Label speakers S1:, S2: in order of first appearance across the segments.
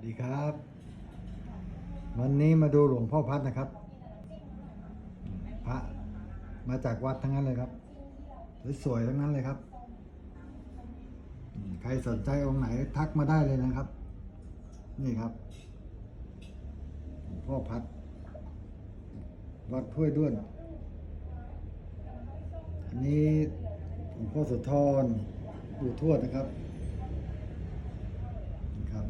S1: วัสดีครับ วันนี้มาดูหลวงพ่อพัดนะครับ พระมาจากวัดทั้งนั้นเลยครับ สวยๆทั้งนั้นเลยครับ ใครสนใจองค์ไหนทักมาได้เลยนะครับ นี่ครับหลวงพ่อพัด วัดห้วยด้วนอันนี้หลวงพ่อสุธรปู่ทวดนะครับ นี่ครับ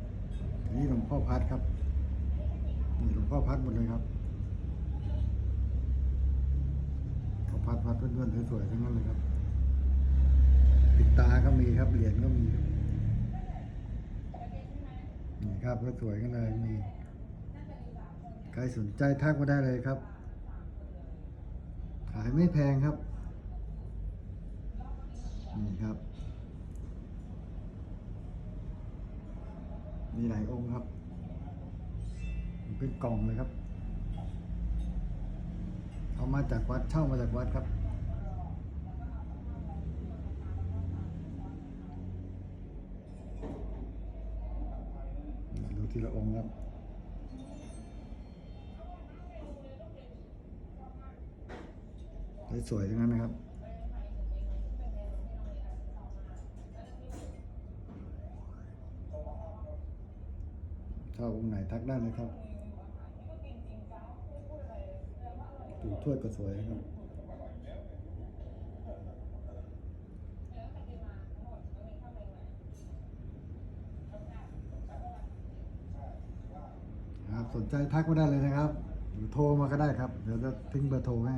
S1: อันนี่หลวง พ่อพัดครับนี่หลวงพ่อพัดหมดเลยครับเขาพัดพัดเพื่อนๆสวยๆทั้งนั้นเลยครับปิดตาก็มีครับเหรียญก็มีนี่ครับก็สวยกันเลยมีใครสนใจทักมาได้เลยครับ ขายไม่แพงครับนี่ครับ มีหลายองค์ครับ เป็นกล่องเลยครับ เอามาจากวัดเช่ามาจากวัดครับ ดูทีละองค์ครับสวยๆทั้งนั้นนะครับชอบองค์ไหนทักได้เลยครับ ดูถ้วยก็สวยนะครับครับสนใจทักมาได้เลยนะครับ หรือโทรมาก็ได้ครับ เดี๋ยวจะทิ้งเบอร์โทรให้